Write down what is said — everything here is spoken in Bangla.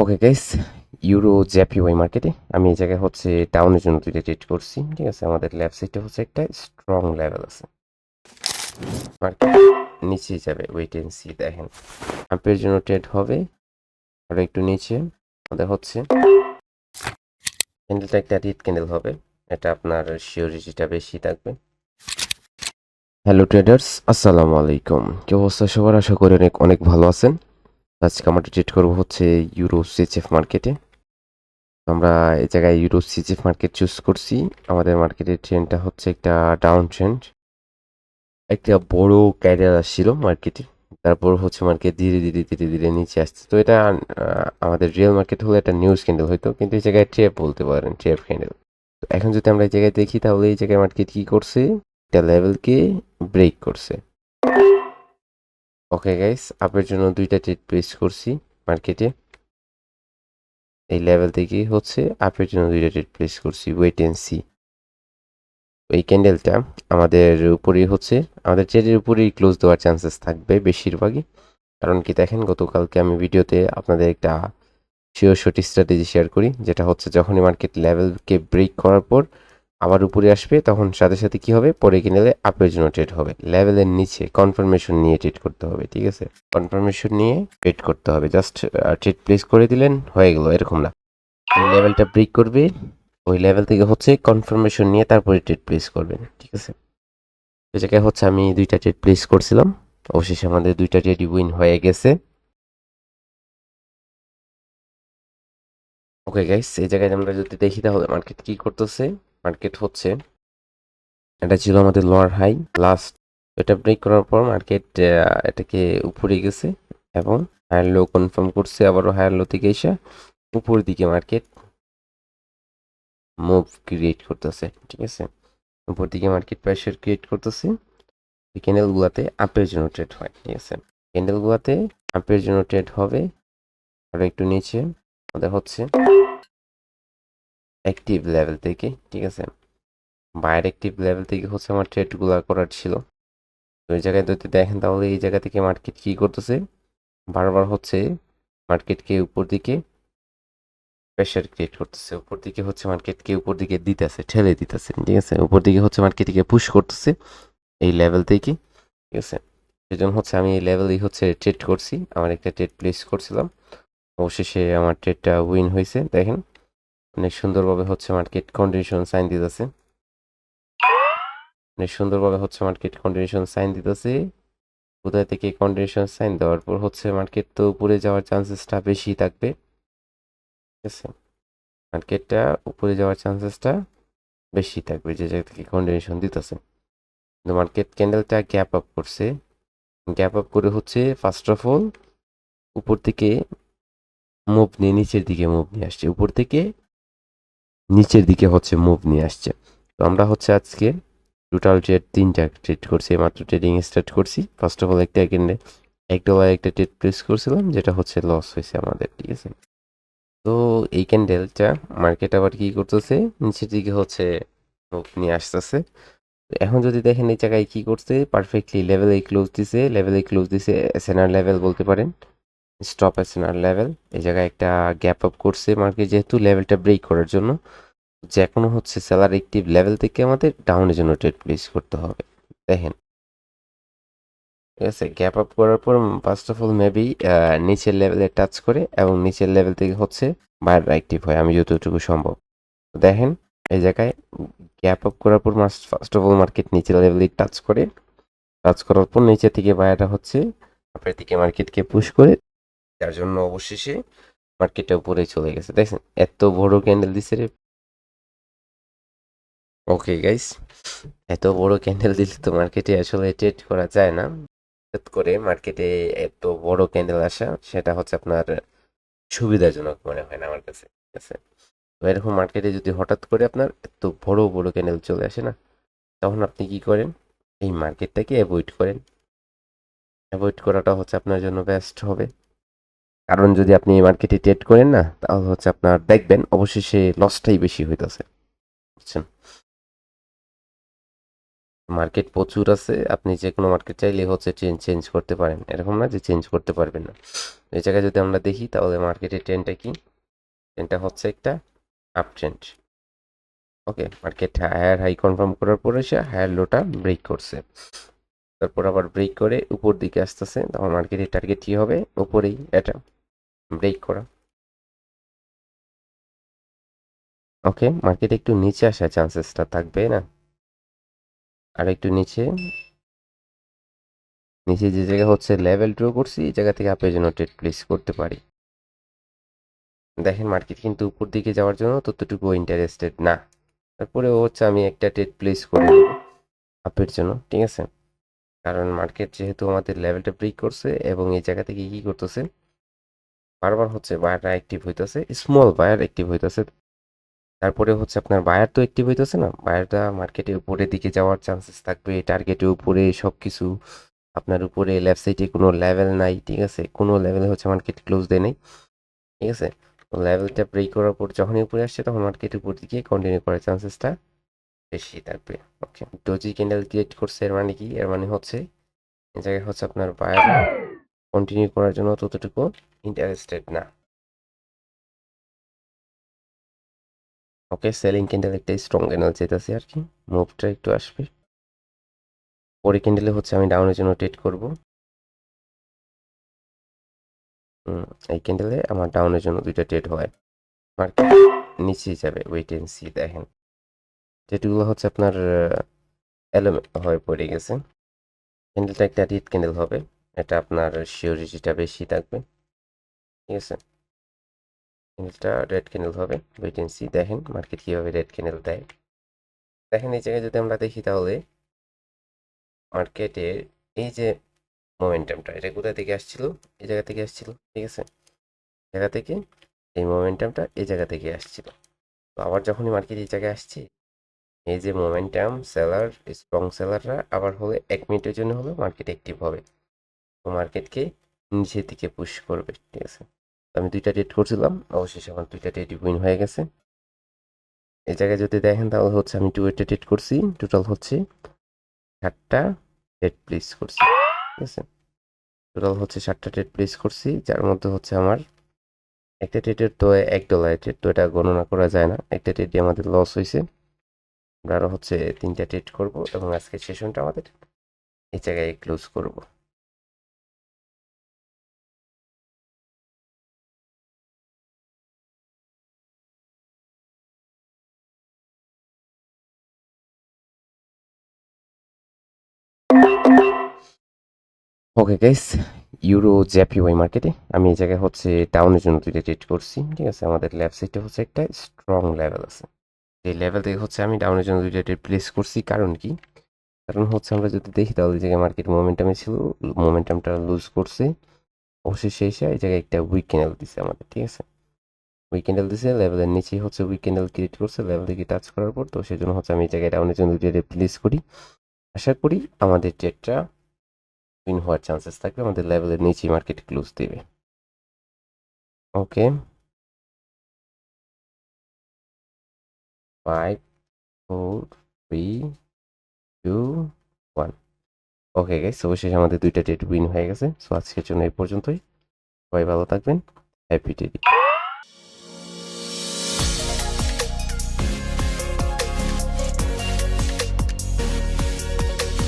ওকে গাইস ইউরো জ্যাপিওয়াই মার্কেটে আমি এই জায়গায় হচ্ছে ডাউনের জন্য দুইটা ট্রেড করছি, ঠিক আছে? আমাদের ল্যাব সাইডে হচ্ছে একটা স্ট্রং লেভেল আছে। মার্কেট নিচেই যাবে ওয়েট এন্ড সি দেখেন। আপের জন্য ট্রেড হবে, আর একটু নিচে। আমাদের হচ্ছে ক্যান্ডেলটা একটা রিড ক্যান্ডেল হবে। এটা আপনার শিওরিটিটা বেশি থাকবে। হ্যালো ট্রেডার্স আসসালামু আলাইকুম। কি অবস্থা সবার? আশা করি অনেক অনেক ভালো আছেন। আজকে আমরা ট্রেড করব হচ্ছে ইউরো সিএচএফ মার্কেটে আমরা এই জায়গায় ইউরো সিএচএফ মার্কেট চুজ করছি। আমাদের মার্কেটের ট্রেন্ডটা হচ্ছে একটা ডাউন ট্রেন্ড একটা বড় ক্যারিয়ার আসছিল মার্কেটে তারপর হচ্ছে মার্কেট ধীরে ধীরে ধীরে ধীরে নিচে আসছে। তো এটা আমাদের রিয়েল মার্কেট হলে একটা নিউজ ক্যান্ডেল হয়তো কিন্তু এই জায়গায় ট্রেপ বলতে পারেন ট্রেপ ক্যান্ডেল তো এখন যদি আমরা এই জায়গায় দেখি, তাহলে এই জায়গায় মার্কেট কী করছে? একটা লেভেলকে ব্রেক করছে। ওকে গাইস আপের জন্য দুইটা ট্রেড প্লেস করছি মার্কেটে এই লেভেল থেকে হচ্ছে আপের জন্য দুইটা ট্রেড প্লেস করছি ওয়েট এন্ড সি এই ক্যান্ডেলটা আমাদের উপরেই হচ্ছে, আমাদের ট্রেডের উপরেই ক্লোজ দেওয়ার চান্সেস থাকবে বেশিরভাগই। কারণ কি দেখেন, গতকালকে আমি ভিডিওতে আপনাদের একটা শিওর সঠিক স্ট্র্যাটেজি শেয়ার করি, যেটা হচ্ছে যখনই মার্কেট লেভেলকে ব্রেক করার পর আবার উপরে আসবে, তখন সাথে সাথে কি হবে? পরে কিনেলে আপের জন্য ট্রেড হবে। লেভেলের নিচে কনফার্মেশন নিয়ে ট্রেড করতে হবে, ঠিক আছে? কনফার্মেশন নিয়ে ট্রেড করতে হবে। জাস্ট ট্রেড প্লেস করে দিলেন, হয়ে গেল, এরকম না। লেভেলটা ব্রেক করবে, ওই লেভেল থেকে হচ্ছে কনফার্মেশন নিয়ে তারপরে ট্রেড প্লেস করবেন, ঠিক আছে? এই জায়গায় হচ্ছে আমি দুইটা ট্রেড প্লেস করছিলাম, অবশেষে আমাদের দুইটা ট্রেড উইন হয়ে গেছে। ওকে গাইস এই জায়গায় আমরা যদি দেখি তাহলে মার্কেট কি করতেছে? মার্কেট হচ্ছে। এটা ছিল আমাদের লোয়ার হাই লাস্ট এটা ব্রেক করার পর মার্কেট এটাকে উপরে গেছে এবং হায়ার লো কনফার্ম করছে, আবারও হায়ার লো থেকে এসে উপর দিকে মার্কেট মুভ ক্রিয়েট করতেছে, ঠিক আছে? উপর দিকে মার্কেট প্রেশার ক্রিয়েট করতেছে। ক্যান্ডেলগুলোতে আপের জন্য ট্রেড হয়, ঠিক আছে? ক্যান্ডেলগুলোতে আপের জন্য ট্রেড হবে। আর একটু নিচে, আমাদের হচ্ছে অ্যাক্টিভ লেভেল থেকে, ঠিক আছে? বাইরের অ্যাক্টিভ লেভেল থেকে হচ্ছে আমার ট্রেডগুলো করার ছিল। তো জায়গায় যদি দেখেন তাহলে এই জায়গা থেকে মার্কেট কী করতেছে? বারবার হচ্ছে মার্কেটকে উপর দিকে প্রেশার ক্রিয়েট করতেছে। উপর দিকে হচ্ছে মার্কেটকে উপর দিকে দিতেছে, ঠেলে দিতেছে, ঠিক আছে? উপর দিকে হচ্ছে মার্কেটকে পুশ করতেছে এই লেভেল থেকে, ঠিক আছে? সেজন্য হচ্ছে আমি এই লেভেলেই হচ্ছে ট্রেড করছি। আমার একটা ট্রেড প্লেস করছিলাম। অবশেষে আমার ট্রেডটা উইন হয়েছে, দেখেন। অনেক সুন্দরভাবে হচ্ছে মার্কেট কন্ডিশন সাইন দিতেছে। অনেক সুন্দরভাবে হচ্ছে মার্কেট কন্ডিশন সাইন দিতেছে। কোথায় থেকে কন্ডিশন সাইন দেওয়ার পর হচ্ছে মার্কেট তো উপরে যাওয়ার চান্সেসটা বেশি থাকবে। ঠিক আছে? মার্কেটটা উপরে যাওয়ার চান্সেসটা বেশি থাকবে যে জায়গা থেকে কন্ডিশন দিতেছে। কিন্তু মার্কেট ক্যান্ডেলটা গ্যাপ আপ করছে। গ্যাপ আপ করে হচ্ছে ফার্স্ট অফ অল উপর থেকে মুভ নিয়ে, নিচের দিকে মুভ নিয়ে আসছে। উপর থেকে নিচের দিকে হচ্ছে মুভ নিয়ে আসছে। তো আমরা হচ্ছে আজকে টোটাল ট্রেড তিনটা ট্রেড করছি মাত্র ট্রেডিং স্টার্ট করছি। ফার্স্ট অফ অল একটা কিনে এক ডলার একটা ট্রেড প্লেস করছিলাম, যেটা হচ্ছে লস হয়েছে আমাদের, ঠিক আছে? তো এই ক্যান্ডেলটা মার্কেট আবার কি করতেছে? নিচের দিকে হচ্ছে মুভ নিয়ে আসতেছে। এখন যদি দেখেন এই জায়গায় কি করছে পারফেক্টলি লেভেলে ক্লোজ দিছে লেভেলে ক্লোজ দিছে এসএনআর লেভেল বলতে পারেন। স্টপ এসএনআর লেভেল এই জায়গায় একটা গ্যাপ আপ করছে মার্কেট যেহেতু লেভেলটা ব্রেক করার জন্য। যে কোনো হচ্ছে সেলার অ্যাক্টিভ লেভেল থেকে আমাদের ডাউনের জন্য ট্রেড প্লেস করতে হবে। দেখেন। ঠিক আছে গ্যাপ আপ করার পর ফার্স্ট অফ অল মেবি নিচের লেভেলে টাচ করে এবং নিচের লেভেল থেকে হচ্ছে বাইরে অ্যাক্টিভ হয়। আমি যতটুকু সম্ভব। দেখেন, এই জায়গায় গ্যাপ আপ করার পর ফার্স্ট অফ অল মার্কেট নিচের লেভেলে টাচ করে। টাচ করার পর নিচে থেকে বাইরেটা হচ্ছে আপনার দিকে মার্কেটকে পুশ করে। যার জন্য অবশেষে মার্কেটটা উপরে চলে গেছে। দেখছেন, এত বড় ক্যান্ডেল দিছে রে। ওকে গাইস এত বড় ক্যান্ডেল দিলে তো মার্কেটে আসলে ট্রেড করা যায় না। করে মার্কেটে এত বড় ক্যান্ডেল আসা, সেটা হচ্ছে আপনার সুবিধাজনক মনে হয় না আমার কাছে। ঠিক আছে? তো এরকম মার্কেটে যদি হঠাৎ করে আপনার এত বড় বড় ক্যান্ডেল চলে আসে না, তখন আপনি কি করেন? এই মার্কেটটাকে অ্যাভয়েড করেন। অ্যাভয়েড করাটা হচ্ছে আপনার জন্য বেস্ট হবে। কারণ যদি আপনি মার্কেটে ট্রেড করেন না, তাহলে হচ্ছে আপনার দেখবেন অবশেষে লসটাই বেশি হইতেছে। বুঝছেন? মার্কেট প্রচুর আছে, আপনি যে কোনো মার্কেট চাইলে হচ্ছে চেঞ্জ চেঞ্জ করতে পারেন। এরকম না যে চেঞ্জ করতে পারবেন না। এই জায়গায় যদি আমরা দেখি, তাহলে মার্কেটের ট্রেনটা কি? ট্রেনটা হচ্ছে একটা up trend okay market higher high confirm করার পরে সে হায়ার লোটা ব্রেক করছে। তারপর আবার ব্রেক করে উপর দিকে আসতেছে তখন মার্কেটের টার্গেট কী হবে? উপরেই, এটা। ব্রেক করা। ওকে মার্কেট একটু নিচে আসার চান্সেসটা থাকবে, না? আর একটু নিচে। নিচে যে জায়গা হচ্ছে লেভেল ড্র করছি, এই জায়গা থেকে আপনি যেন ট্রেড প্লেস করতে পারি। দেখেন মার্কেট কিন্তু উপর দিকে যাওয়ার জন্য ততটুকু ইন্টারেস্টেড না। তারপরে হচ্ছে আমি একটা ট্রেড প্লেস করে দেব আপের জন্য, ঠিক আছে? কারণ মার্কেট যেহেতু আমাদের লেভেলটা ব্রেক করছে এবং এই জায়গা থেকে কি করতেছে? বারবার হচ্ছে বায়াররা অ্যাক্টিভ হইতেছে স্মল বায়ার অ্যাক্টিভ হইতেছে। তারপরে হচ্ছে আপনার বায়ার তো অ্যাক্টিভ হইতেছে না বায়ারটা মার্কেটের উপরের দিকে যাওয়ার চান্সেস থাকবে টার্গেটের উপরে সব কিছু আপনার উপরে লেফট সাইডে কোনো লেভেল নাই, ঠিক আছে? কোনো লেভেলে হচ্ছে মার্কেট ক্লোজ দেয় নাই, ঠিক আছে? লেভেলটা ব্রেক করার পর যখনই উপরে আসছে, তখন মার্কেটের উপর দিকে কন্টিনিউ করার চান্সেসটা বেশি থাকবে। ওকে ডোজি ক্যান্ডেল ক্রিয়েট করছে, এর মানে কি? এর মানে হচ্ছে, এই জায়গায় হচ্ছে আপনার বায়ার কন্টিনিউ করার জন্য ততটুকু ইন্টারেস্টেড না। ওকে সেলিং ক্যান্ডেল একটা স্ট্রং ক্যান্ডেল যেতেছে আর কি। মুভটা একটু আসবে। পরে ক্যান্ডেলে হচ্ছে আমি ডাউনের জন্য ট্রেড করব। এই ক্যান্ডেলে আমার ডাউনের জন্য দুইটা ট্রেড হয়। মার্কেট নিচে যাবে ওয়েট এন্ড সি দেখেন। ট্রেডগুলো হচ্ছে আপনার এলোমেন্ট হয়ে পড়ে গেছে। ক্যান্ডেলটা একটা রিড ক্যান্ডেল হবে। এটা আপনার শিওরিটিটা বেশি থাকবে। ঠিক আছে? ক্যান্ডেলটা রেড ক্যান্ডেল হবে। ওয়েট এন্ড সি দেখেন মার্কেট কীভাবে রেড ক্যান্ডেল দেয়। দেখেন এই জায়গায় যদি আমরা দেখি তাহলে মার্কেটের এই যে মোমেন্টামটা এটা কোথা থেকে আসছিল? এই জায়গা থেকে আসছিল। ঠিক আছে? জায়গা থেকে এই মোমেন্টামটা এই জায়গা থেকে আসছিল। তো আবার যখনই মার্কেট এই জায়গায় আসছে এই যে মোমেন্টাম সেলার স্ট্রং সেলাররা আবার হলে এক মিনিটের জন্য হলে মার্কেট অ্যাক্টিভ হবে। তো মার্কেটকে নিচের দিকে পুশ করবে, ঠিক আছে? আমি দুইটা ডেট করছিলাম, অবশেষে আমার দুইটা ডেট উইন হয়ে গেছে। এই জায়গায় যদি দেখেন তাহলে হচ্ছে আমি টু এটা ট্রেড করছি টোটাল হচ্ছে ষাটটা ডেট প্লেস করছি, ঠিক আছে? টোটাল হচ্ছে ষাটটা ডেট প্লেস করছি, যার মধ্যে হচ্ছে আমার একটা ডেটের তো এক ডলারের ট্রেড তো এটা গণনা করা যায় না। একটা ট্রেডে আমাদের লস হয়েছে। আমরা হচ্ছে তিনটা ট্রেড করব এবং আজকের সেশনটা আমাদের এই জায়গায় ক্লোজ করব। ওকে গাইস ইউরো জ্যাপিওয়াই মার্কেটে আমি এই জায়গায় হচ্ছে ডাউনের জন্য দুইটা ট্রেড করছি, ঠিক আছে? আমাদের লেফট সাইডে হচ্ছে একটা স্ট্রং লেভেল আছে। এই লেভেল থেকে হচ্ছে আমি ডাউনের জন্য দুইটা ট্রেড প্লেস করছি, কারণ কি? কারণ হচ্ছে আমরা যদি দেখি তাহলে এই জায়গায় মার্কেট মোমেন্টামে ছিল মোমেন্টামটা লুজ করছে। অবশেষে এসে এই জায়গায় একটা উইক ক্যান্ডেল দিছে আমাদের, ঠিক আছে? উইক ক্যান্ডেল দিছে লেভেলের নিচেই হচ্ছে উইক ক্যান্ডেল ক্রিয়েট করছে লেভেল থেকে টাচ করার পর তো সেই জন্য হচ্ছে আমি এই জায়গায় ডাউনের জন্য দুইটা ট্রেড প্লেস করি। আশা করি আমাদের ট্রেডটা উইন হওয়ার চান্সেস থাকবে, আমাদের লেভেলের নিচেই মার্কেট ক্লোজ দেবে। Okay five four three two one okay guys অবশেষে আমাদের দুইটা ডেট উইন হয়ে গেছে। সো আজকের জন্য এই পর্যন্তই। সবাই ভালো থাকবেন। Happy day